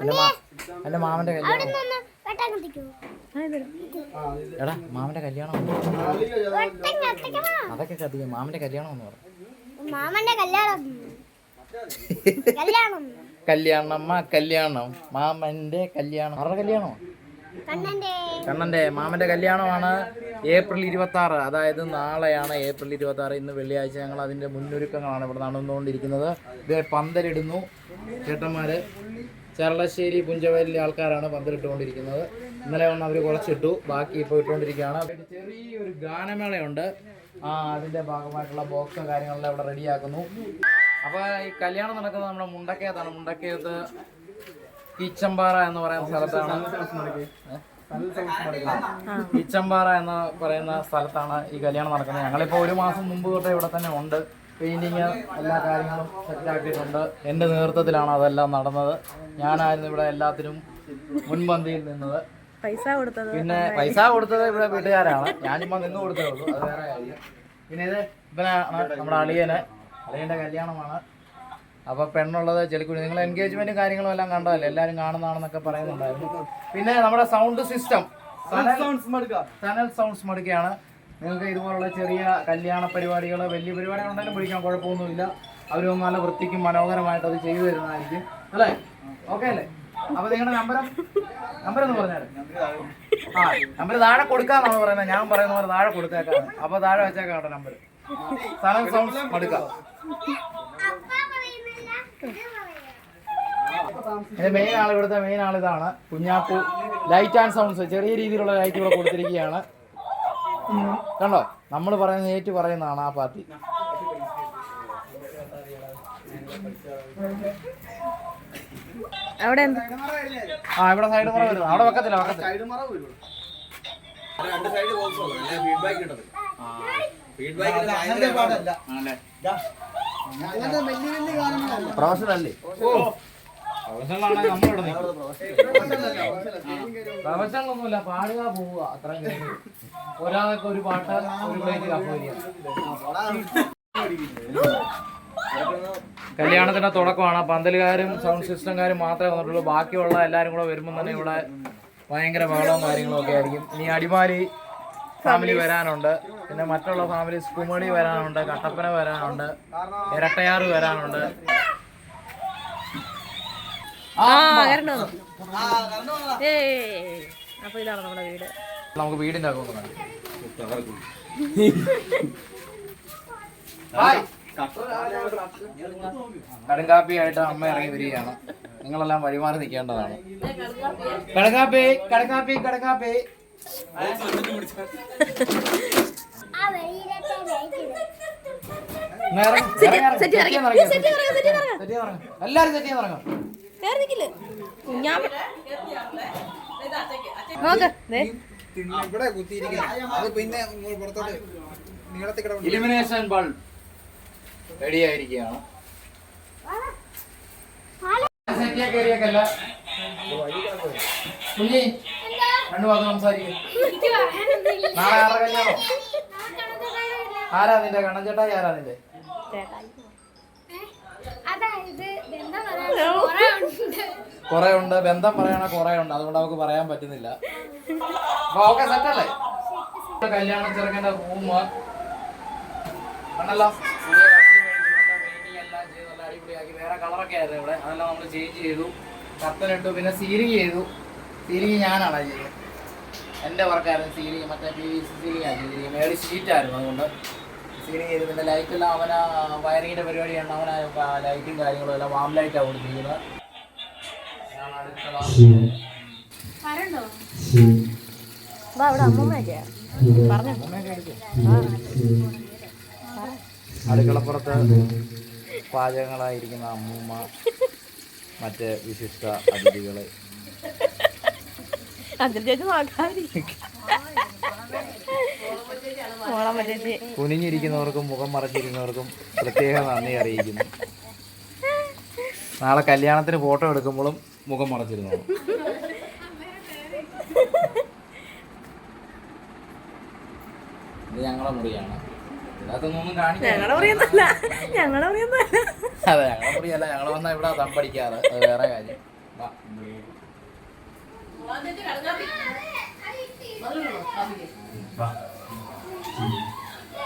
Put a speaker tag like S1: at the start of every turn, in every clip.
S1: എന്റെ മാമന്റെ കല്യാണം. എടാ മാമന്റെ കല്യാണം. അതൊക്കെ കത്തിക്കും മാമന്റെ കല്യാണം എന്ന് പറഞ്ഞു.
S2: മാമന്റെ കല്യാണം. കല്യാണം.
S1: കല്യാണമ്മ കല്യാണം. മാമന്റെ കല്യാണം. അവരുടെ കല്യാണോ?
S2: കണ്ണന്റെ.
S1: മാമന്റെ കല്യാണമാണ് ഏപ്രിൽ ഇരുപത്തി ആറ് അതായത് നാളെയാണ് ഏപ്രിൽ ഇരുപത്തി ആറ് ഇന്ന് വെള്ളിയാഴ്ച ഞങ്ങൾ അതിന്റെ മുന്നൊരുക്കങ്ങളാണ് ഇവിടെ നടന്നുകൊണ്ടിരിക്കുന്നത്. ഇത് പന്തലിടുന്നു. ചേട്ടന്മാർ ചരളശ്ശേരി പുഞ്ചവല്ലി ആൾക്കാരാണ് പന്തലിട്ടുകൊണ്ടിരിക്കുന്നത്. ഇന്നലെ ഒന്ന് അവർ കുറച്ചിട്ടു ബാക്കി ഇപ്പോൾ ഇട്ടുകൊണ്ടിരിക്കുകയാണ് ചെറിയൊരു ഗാനമേളയുണ്ട്. ആ അതിന്റെ ഭാഗമായിട്ടുള്ള ബോക്സും കാര്യങ്ങളെല്ലാം ഇവിടെ റെഡിയാക്കുന്നു. അപ്പോൾ ഈ കല്യാണം നടക്കുന്നത് നമ്മുടെ മുണ്ടക്കയത്താണ്. മുണ്ടക്കയത്ത് കീച്ചമ്പാറ എന്ന് പറയുന്ന സ്ഥലത്താണ്. കിച്ചമ്പാറ എന്ന് പറയുന്ന സ്ഥലത്താണ് ഈ കല്യാണം നടക്കുന്നത്. ഞങ്ങളിപ്പോൾ ഒരു മാസം മുമ്പ് തൊട്ട് ഇവിടെ തന്നെ ഉണ്ട്. പെയിന്റിങ് എല്ലാ കാര്യങ്ങളും സെറ്റാക്കിയിട്ടുണ്ട് എന്റെ നേതൃത്വത്തിലാണ് അതെല്ലാം നടന്നത്. ഞാനായിരുന്നു ഇവിടെ എല്ലാത്തിനും മുൻപന്തിയിൽ നിന്നത്.
S3: പൈസ കൊടുത്തത്
S1: പിന്നെ പൈസ കൊടുത്തത് ഇവിടെ വീട്ടുകാരാണ്. ഞാനിപ്പോൾ നിന്ന് കൊടുത്തേ ഉള്ളൂ. അത് വേറെ കാര്യം. പിന്നെ ഇത് ഇവനാണ് നമ്മുടെ അളിയനെ. അളിയന്റെ കല്യാണമാണ്. അപ്പോൾ പെണ്ണുള്ളത് ചെളിക്കുടി നിങ്ങൾ എൻഗേജ്മെന്റും കാര്യങ്ങളും എല്ലാം കണ്ടതല്ലേ? എല്ലാവരും കാണുന്നതാണെന്നൊക്കെ പറയുന്നുണ്ടായിരുന്നു. പിന്നെ നമ്മുടെ സൗണ്ട് സിസ്റ്റം സനൽ സൗണ്ട്സ് മടുക്കയാണ്. നിങ്ങൾക്ക് ഇതുപോലുള്ള ചെറിയ കല്യാണ പരിപാടികൾ വലിയ പരിപാടികൾ ഉണ്ടെങ്കിലും വിളിക്കാൻ കുഴപ്പമൊന്നുമില്ല. അവർ നല്ല വൃത്തിക്കും മനോഹരമായിട്ട് അത് ചെയ്തു തരുന്നതായിരിക്കും. അല്ലേ? ഓക്കെ അല്ലേ? അപ്പൊ നിങ്ങളുടെ നമ്പർ നമ്പർ എന്ന് പറഞ്ഞാൽ ആ നമ്പർ താഴെ കൊടുക്കാന്നാണ് പറയുന്നത്. ഞാൻ പറയുന്ന പോലെ താഴെ കൊടുത്തേക്കാണ്. അപ്പൊ താഴെ വെച്ചേക്കാം നമ്പർ സ്ഥലം സൗണ്ട്സ് കൊടുക്കാം മെയിൻ ആൾ ഇവിടുത്തെ മെയിൻ ആൾ ഇതാണ്. കുഞ്ഞാപ്പു. ലൈറ്റ് ആൻഡ് സൗണ്ട്സ് ചെറിയ രീതിയിലുള്ള ലൈറ്റ് ഇവിടെ കൊടുത്തിരിക്കുകയാണ്. കണ്ടോ? നമ്മൾ പറയുന്ന ഏറ്റു പറയുന്നതാണ് ആ പാർട്ടി.
S3: അവിടെ
S1: ആ ഇവിടെ സൈഡ് മറ വരും അവിടെ വെക്കത്തില്ല വെക്കത്തില്ല. പ്രൊഫഷണൽ അല്ലേ പ്രൊഫഷണൽ പാടുക പോവുക. അത്രയും ഒരാൾക്ക് ഒരു പാട്ട് ഒരു പ്ലേറ്റ് കല്യാണത്തിന്റെ തുടക്കമാണ്. പന്തലുകാരും സൗണ്ട് സിസ്റ്റംകാരും മാത്രമേ വന്നിട്ടുള്ളൂ. ബാക്കിയുള്ള എല്ലാവരും കൂടെ വരുമ്പോൾ തന്നെ ഇവിടെ ഭയങ്കര ബഹളവും കാര്യങ്ങളും ഒക്കെ ആയിരിക്കും. ഇനി അടിമാലി ഫാമിലി വരാനുണ്ട്. പിന്നെ മറ്റുള്ള ഫാമിലീസ് കുമളി വരാനുണ്ട് കട്ടപ്പന വരാനുണ്ട് ഇരട്ടയാറ് വരാനുണ്ട്.
S3: ആ കരണ്ട് വന്നു ഏ അപ്പൊ ഇതാണ് നമ്മുടെ വീട്.
S1: നമുക്ക് വീടിന്റെ അകത്ത് ഒന്ന് ഹായ്. കടുങ്കാപ്പി ആയിട്ട് അമ്മ ഇറങ്ങി വരികയാണ്. നിങ്ങളെല്ലാം വഴിമാറി നിൽക്കേണ്ടതാണ്. കടുങ്കാപ്പി കടുങ്കാപ്പി കടുങ്കാപ്പി.
S2: ആ വെളിയിലത്തെ
S1: എല്ലാരും സെറ്റ് ഇറങ്ങും. ഇലിമിനേഷൻ ബൾ റെഡിയായിരിക്കുകയാണ് രണ്ടു വാക്ക് സംസാരിക്കും. നാളെ ആരുടെ കല്യാണോ? ആരാ നിന്റെ? കണ്ണൻ ചേട്ടാ ആരാ നിന്റെ?
S2: കുറെ ഉണ്ട്
S1: ബന്ധം പറയണ കൊറേ ഉണ്ട് അതുകൊണ്ട് അവക്ക് പറയാൻ പറ്റുന്നില്ല. ഓക്കെ സെറ്റല്ലേ കല്യാണ ചെറുക്കന്റെ റൂം കണ്ടല്ലോ? അടിപൊളിയാക്കി വേറെ കളറൊക്കെ ആയിരുന്നു ഇവിടെ. അതെല്ലാം നമ്മൾ ചേഞ്ച് ചെയ്തു. കത്തനിട്ടു പിന്നെ സീലിംഗ് ചെയ്തു. സീലിംഗ് ഞാനാണ് ചെയ്തത്. എന്റെ വർക്കായിരുന്നു സീലിംഗ് മറ്റേ പി വി സി സീലിംഗ് ആയിരുന്നു ചെയ്തിരിക്കുന്നത് മേളിൽ ഷീറ്റ് ആയിരുന്നു അതുകൊണ്ട്. സീലിംഗ് ചെയ്തിട്ടുണ്ട് ലൈറ്റെല്ലാം അവന വയറിങ്ങിന്റെ പരിപാടിയാണ്. അവന ലൈറ്റും കാര്യങ്ങളും എല്ലാം വാം ലൈറ്റാണ് കൊടുത്തിരിക്കുന്നത്. അടുക്കളപ്പുറത്ത് പാചകങ്ങളായിരിക്കുന്ന അമ്മൂമ്മ മറ്റ് വിശിഷ്ട അതിഥികൾ.
S3: അതിൽ ചേച്ചി
S1: കുനിഞ്ഞിരിക്കുന്നവർക്കും മുഖം മറച്ചിരുന്നവർക്കും പ്രത്യേക നന്ദി അറിയിക്കുന്നു. നാളെ കല്യാണത്തിന് ഫോട്ടോ എടുക്കുമ്പോഴും മുഖം മറച്ചിരുന്നോളും. ഇത് മുറിയാണ്. അതെ ഇവിടെ തമ്പടിക്കാറ്. വേറെ കാര്യം.
S4: Bye.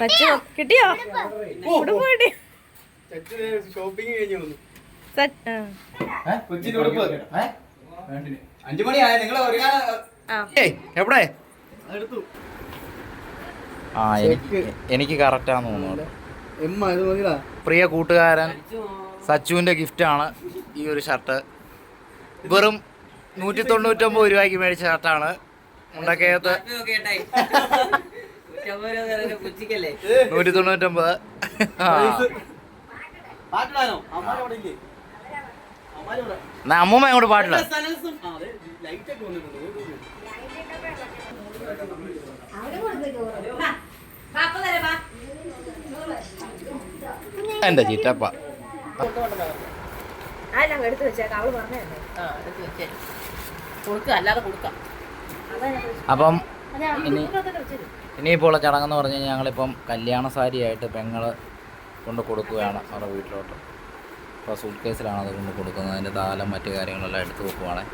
S3: സച്ചു കിട്ടിയോ?
S4: ഷോപ്പിംഗ് കഴിഞ്ഞു? അഞ്ചു മണിയായ? നിങ്ങൾ
S1: എവിടെ? ആ എനിക്ക് എനിക്ക് കറക്റ്റാന്ന് തോന്നുന്നു. പ്രിയ കൂട്ടുകാരൻ സച്ചുവിന്റെ ഗിഫ്റ്റാണ് ഈ ഒരു ഷർട്ട് വെറും നൂറ്റി തൊണ്ണൂറ്റൊമ്പത് രൂപയ്ക്ക് മേടിച്ച ഷർട്ടാണ് മുണ്ടക്കയത്ത്. നൂറ്റി തൊണ്ണൂറ്റൊമ്പത് എന്നാ അമ്മൂമ്മ അങ്ങോട്ട് പാട്ടില്ല
S4: എന്താ ചീറ്റപ്പ അതെ ലൈറ്റ് ഒക്കെ വന്നിട്ടുണ്ട്.
S2: അവിടെ കൊടുത്തേക്ക്
S1: എന്റെ ചിറ്റപ്പ
S3: ആ ഞങ്ങൾ എടുത്ത് വെച്ചേക്കാം. അവൾ പറഞ്ഞേ കൊടുക്കുക അല്ലാതെ കൊടുക്കാം.
S1: അപ്പം ഇനിയിപ്പോൾ ഉള്ള ചടങ്ങെന്ന് പറഞ്ഞു കഴിഞ്ഞാൽ ഞങ്ങളിപ്പം കല്യാണ സാരിയായിട്ട് പെങ്ങൾ കൊണ്ട് കൊടുക്കുകയാണ് അവരുടെ വീട്ടിലോട്ട്. അപ്പോൾ സൂട്ട് കേസിലാണ് അത് കൊണ്ട് കൊടുക്കുന്നത്. അതിന്റെ താലം മറ്റു കാര്യങ്ങളെല്ലാം എടുത്തു വെക്കുവാണ്.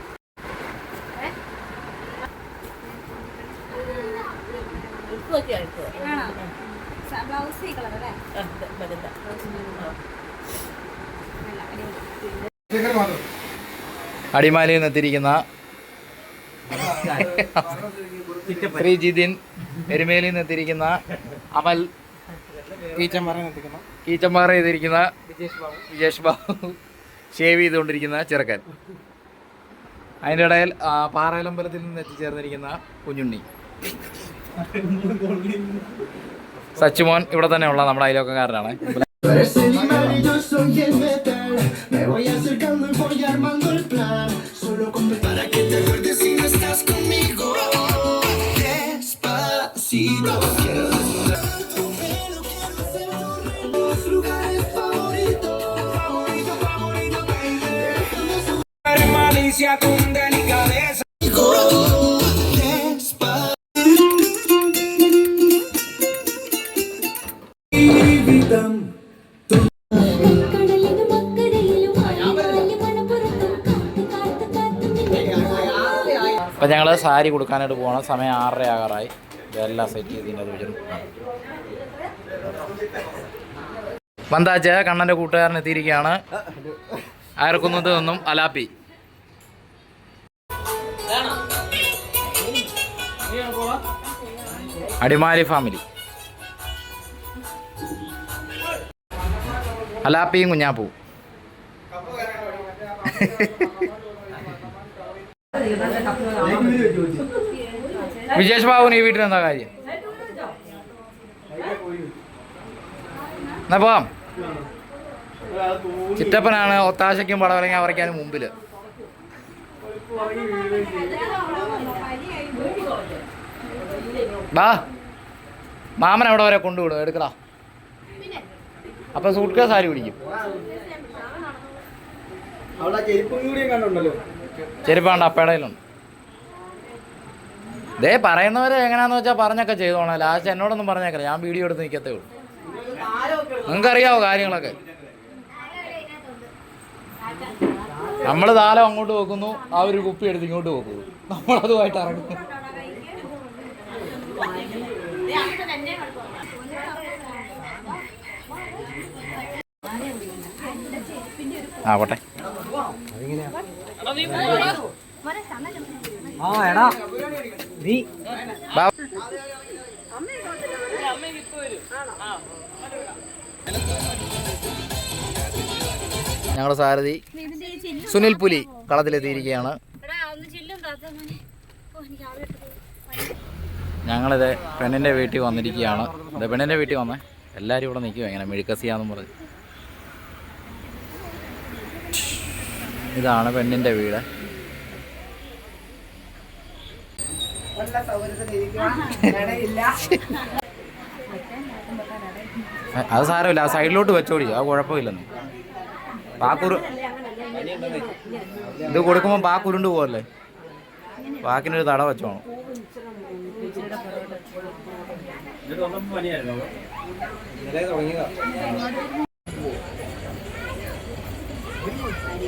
S1: അടിമാലിയിൽ നിന്ന് എത്തിയിരിക്കുന്ന ശ്രീജിതിൻ എരുമേലിയിൽ നിന്ന് എത്തിയിരിക്കുന്ന അമൽ കീച്ചമ്പാറ ചെയ്തിരിക്കുന്ന വിജേഷ് ബാബു. ഷേവ് ചെയ്തുകൊണ്ടിരിക്കുന്ന ചെറുക്കൻ. അതിന്റെ ഇടയിൽ പാറയിലമ്പലത്തിൽ നിന്ന് എത്തിച്ചേർന്നിരിക്കുന്ന കുഞ്ഞുണ്ണി. സച്ചുമോൻ ഇവിടെ തന്നെ ഉള്ള നമ്മുടെ അയലോക്കക്കാരനാണ് സാരി കൊടുക്കാനായിട്ട് പോകണം സമയം ആറര ആകാറായി. ഇതെല്ലാം സെറ്റ് ചെയ്തതിന്റെ അത് വെച്ചിട്ട് വന്താച്ച കണ്ണന്റെ കൂട്ടുകാരൻ എത്തിയിരിക്കുകയാണ്. അയർക്കുന്നത് നിന്നും അലാപ്പി. അടിമാലി ഫാമിലി. അലാപ്പിയും കുഞ്ഞാപ്പൂ. വിജേഷ് ബാബു നീ വീട്ടിൽ എന്താ കാര്യം? എന്നാ പോവാം. ചിറ്റപ്പനാണ് ഒത്താശയ്ക്കും പടവലങ്ങ വരയ്ക്കാനും മുമ്പിൽ. ബാ മാമൻ അവിടെ വരെ കൊണ്ടുവിടും എടുക്കടാ. അപ്പൊ സൂട്ട് കേസ് ആര് പിടിക്കും?
S4: അവിടെ ചെരുപ്പും കൂടിയും കണ്ടുണ്ടല്ലോ.
S1: ചെരുപ്പാണ്ട് അപ്പേടയിലുണ്ട് ദേ പറയുന്നവരെ എങ്ങനെയാന്ന് വെച്ചാൽ പറഞ്ഞൊക്കെ ചെയ്തോണേ. ലാസ്റ്റ് എന്നോടൊന്നും പറഞ്ഞേക്കല ഞാൻ വീഡിയോ എടുത്ത് നിൽക്കത്തേ ഉള്ളൂ. നിങ്ങൾക്കറിയാവോ കാര്യങ്ങളൊക്കെ? നമ്മൾ താലം അങ്ങോട്ട് വെക്കുന്നു ആ ഒരു കുപ്പി എടുത്ത് ഇങ്ങോട്ട് വെക്കുന്നു. നമ്മളതുമായിട്ട് ഇറങ്ങുന്നു. ആ പോട്ടെ നീ. ഞങ്ങളുടെ സാരഥി സുനിൽ പുലി കളത്തിലെത്തിയിരിക്കുകയാണ്.
S2: എടാ
S1: ഞങ്ങളിത് പെണ്ണിന്റെ വീട്ടിൽ വന്നിരിക്കുകയാണ്. ഇത് പെണ്ണിന്റെ വീട്ടിൽ വന്നേ. എല്ലാവരും ഇവിടെ നിൽക്കുക ഇങ്ങനെ മെഴുക്കസിയാന്നും പറഞ്ഞ്. ഇതാണ് പെണ്ണിന്റെ വീട്. അത് സാരമില്ല ആ സൈഡിലോട്ട് വെച്ചോടി ആ കുഴപ്പമില്ലെന്ന്. പാക്കുരു ഇത് കൊടുക്കുമ്പോൾ പാക്കുരുണ്ട് പോകല്ലേ പാക്കിനൊരു തട വെച്ചോണം.
S4: തുടങ്ങിയതാ
S1: ഏ?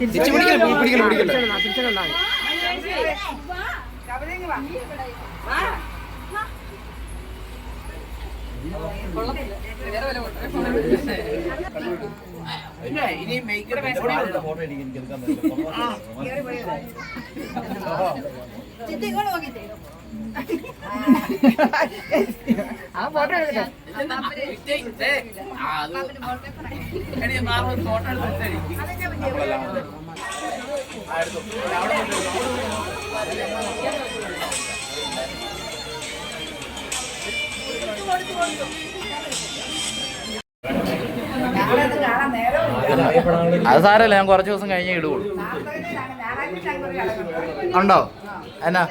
S1: തിരിച്ചു പിടിക്കൽ പിടിക്കൽ പിടിക്കൽ.
S5: ഞങ്ങളത് കാണാൻ നേരം
S1: അത് സാരല്ല ഞാൻ കുറച്ച് ദിവസം കഴിഞ്ഞേ
S5: കിടക്കുന്നു
S1: ഉണ്ടോ? എന്നാ?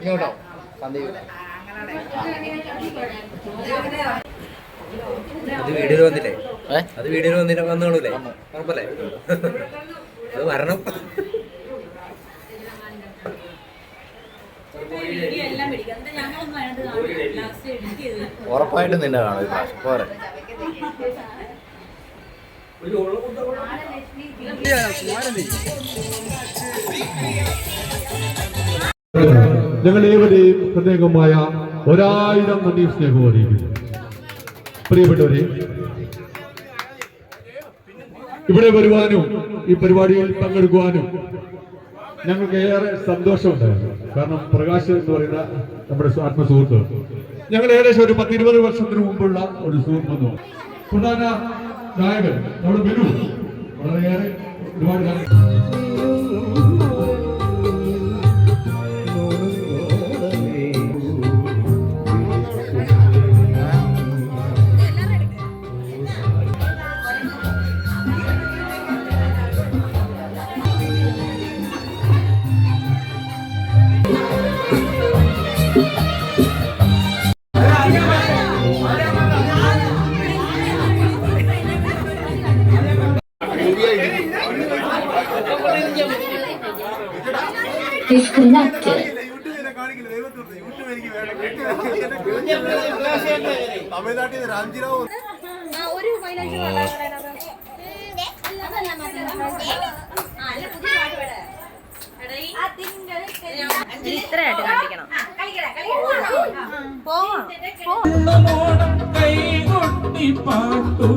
S1: ഇങ്ങോട്ടോ. സന്ദീപ്.
S4: അത് വീഡിയോയിൽ വന്നില്ലേ? അത് വീഡിയോയിൽ വന്നില്ല വന്നോളൂലേ ഉറപ്പല്ലേ? അത് വരണം.
S1: ഉറപ്പായിട്ടും നിന്നെ കാണും പോരെ.
S6: ഞങ്ങൾ ഏവരെയും പ്രത്യേകമായ ഒരായിരം നന്ദി സ്നേഹവും അറിയിക്കുന്നു. പ്രിയപ്പെട്ടവരെ ഇവിടെ വരുവാനും ഈ പരിപാടിയിൽ പങ്കെടുക്കുവാനും ഞങ്ങൾക്ക് ഏറെ സന്തോഷമുണ്ടായിരുന്നു. കാരണം പ്രകാശ് എന്ന് പറയുന്ന നമ്മുടെ ആത്മസുഹൃത്ത് ഞങ്ങൾ ഏകദേശം ഒരു പത്തിരുപത് വർഷത്തിന് മുമ്പുള്ള ഒരു സുഹൃത്ത് പ്രധാന നായകൻ നമ്മുടെ ബിനു. വളരെയേറെ ഒരുപാട്
S3: ഒരു മൈലാഞ്ചി ഇത്രയായിട്ട് കാണിക്കണം പോവാ
S7: പാട്ടുകൾ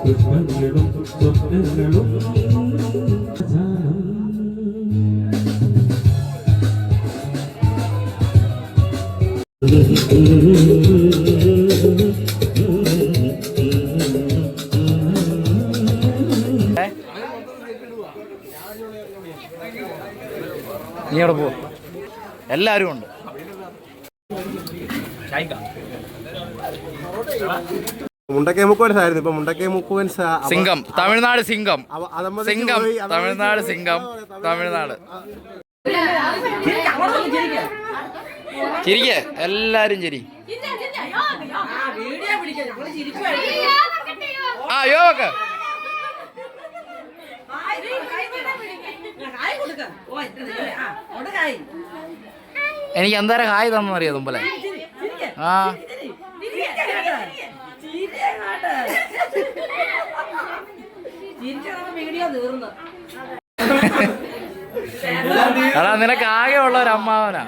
S7: സ്വപ്നങ്ങളും
S1: നീ അവിടെ പോ. എല്ലാവരും ഉണ്ട്.
S8: മുണ്ടക്കൈ മുക്കുവൻസ് ആയിരുന്നു ഇപ്പൊ മുണ്ടക്കൈ മുക്കുവൻസ്
S1: സിംഗം. തമിഴ്നാട് സിംഗം. സിംഗം. തമിഴ്നാട്. സിംഗം. തമിഴ്നാട്. ചിരിക്കേ. എല്ലാരും ചിരി. ആ യോഗ എനിക്ക് എന്തായാലും ഹായ് തന്നറിയോ തുമ്പലെ ആ.
S3: വീഡിയോ തീർന്നു.
S1: എടാ നിനക്ക് ആകെ ഉള്ള ഒരു അമ്മാവനാ.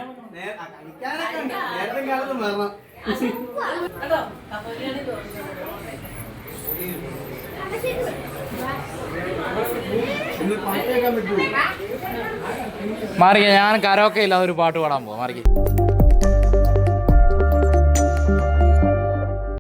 S1: മാറിക്ക ഞാൻ കരോക്കെ ഇല്ലാതെ ഒരു പാട്ട് പാടാൻ പോവാ. മാറിക്ക.